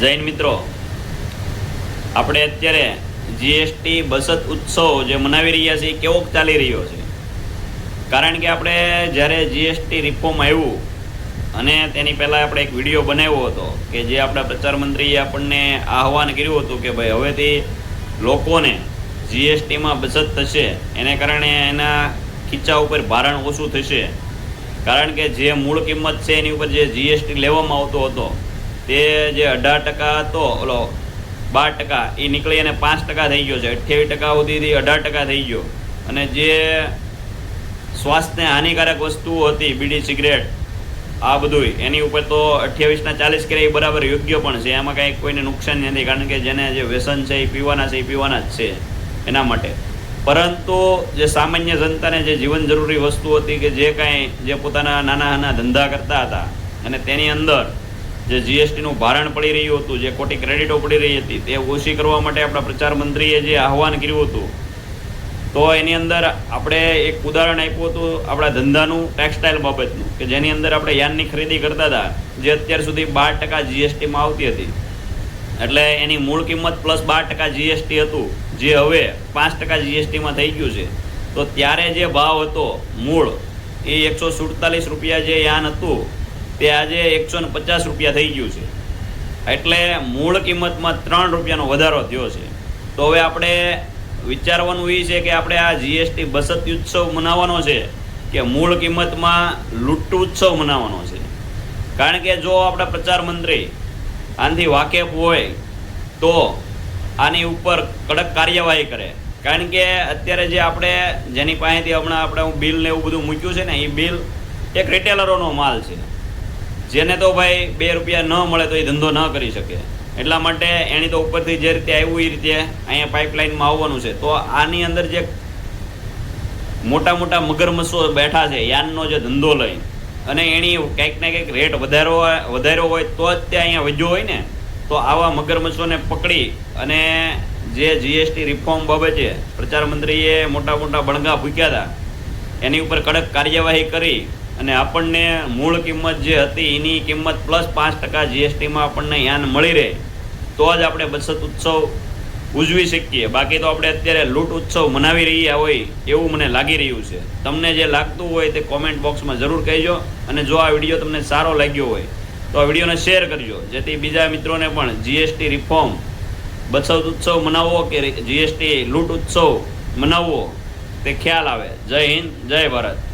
જૈન મિત્રો, આપણે અત્યારે જીએસટી બચત ઉત્સવ જે મનાવી રહ્યા છીએ, કેવો ચાલી રહ્યો છે? કારણ કે આપણે જ્યારે જીએસટી રિફોર્મ આવ્યું અને તેની પહેલાં આપણે એક વીડિયો બનાવ્યો હતો કે જે આપણા પ્રચાર મંત્રીએ આપણને આહવાન કર્યું હતું કે ભાઈ હવેથી લોકોને જીએસટીમાં બચત થશે. એને કારણે એના ખીચા ઉપર ભારણ ઓછું થશે. કારણ કે જે મૂળ કિંમત છે એની ઉપર જે જીએસટી લેવામાં આવતો હતો તે જે અઢાર ટકા હતો ઓલો બાર ટકા એ નીકળી અને પાંચ ટકા થઈ ગયો છે. અઠ્યાવીસ ટકા સુધીથી અઢાર ટકા થઈ ગયો. અને જે સ્વાસ્થ્યને હાનિકારક વસ્તુઓ હતી, બીડી, સિગરેટ, આ બધુંય, એની ઉપર તો અઠ્યાવીસના ચાલીસ કરે એ બરાબર યોગ્ય પણ છે. એમાં કાંઈ કોઈને નુકસાન નથી, કારણ કે જેને જે વ્યસન છે, એ પીવાના છે, એ પીવાના જ છે એના માટે. પરંતુ જે સામાન્ય જનતાને જે જીવન જરૂરી વસ્તુ હતી કે જે કાંઈ જે પોતાના નાના નાના ધંધા કરતા હતા, અને તેની અંદર જે જીએસટીનું ભારણ પડી રહ્યું હતું, જે ખોટી ક્રેડિટો પડી રહી હતી, તે ઓછી કરવા માટે આપણા પ્રચાર મંત્રીએ જે આહવાન કર્યું હતું. તો એની અંદર આપણે એક ઉદાહરણ આપ્યું હતું આપણા ધંધાનું ટેક્સટાઇલ બાબતનું, કે જેની અંદર આપણે યાનની ખરીદી કરતા હતા, જે અત્યાર સુધી બાર ટકા જીએસટીમાં આવતી હતી. એટલે એની મૂળ કિંમત પ્લસ બાર ટકા જીએસટી હતું, જે હવે પાંચ ટકા જીએસટીમાં થઈ ગયું છે. તો ત્યારે જે ભાવ હતો, મૂળ, એ એકસો સુડતાલીસ રૂપિયા જે યાન હતું તે આજે એકસો ને પચાસ રૂપિયા થઈ ગયું છે. એટલે મૂળ કિંમતમાં ત્રણ રૂપિયાનો વધારો થયો છે. તો હવે આપણે વિચારવાનું એ છે કે આપણે આ જીએસટી બસત ઉત્સવ મનાવવાનો છે કે મૂળ કિંમતમાં લૂંટ ઉત્સવ મનાવવાનો છે? કારણ કે જો આપણા પ્રચાર મંત્રી આનાથી વાકેફ હોય તો આની ઉપર કડક કાર્યવાહી કરે. કારણ કે અત્યારે જે આપણે જેની પાસેથી હમણાં આપણે હું બિલ ને એવું બધું મૂક્યું છે ને એ બિલ એક રિટેલરોનો માલ છે. જેને તો ભાઈ બે રૂપિયા ન મળે તો એ ધંધો ન કરી શકે. એટલા માટે એની તો ઉપરથી જે રીતે આવ્યું એ રીતે અહીંયા પાઇપલાઇનમાં આવવાનું છે. તો આની અંદર જે મોટા મોટા મગરમચ્છો બેઠા છે, યાનનો જે ધંધો લઈ અને એની કંઈક ને કંઈક રેટ વધારો વધાર્યો હોય તો જ તે અહીંયા વધ્યો હોય ને, તો આવા મગરમચ્છોને પકડી અને જે જીએસટી રિફોર્મ બાબતે પ્રચાર મંત્રીએ મોટા મોટા બણગા ભૂક્યા હતા. એની ઉપર કડક કાર્યવાહી કરી અને આપણને મૂળ કિંમત જે હતી, એની કિંમત પ્લસ પાંચ ટકા જીએસટીમાં આપણને યાન મળી રહે, તો જ આપણે બચત ઉત્સવ ઉજવી શકીએ. બાકી તો આપણે અત્યારે લૂંટ ઉત્સવ મનાવી રહ્યા હોય એવું મને લાગી રહ્યું છે. તમને જે લાગતું હોય તે કોમેન્ટ બોક્સમાં જરૂર કહેજો અને જો આ વીડિયો તમને સારો લાગ્યો હોય, તો આ વિડીયોને શેર કરજો. જેથી બીજા મિત્રોને પણ જીએસટી રિફોર્મ બચત ઉત્સવ મનાવવો કે જીએસટી લૂંટ ઉત્સવ મનાવવો તે ખ્યાલ આવે. જય હિન્દ જય ભારત.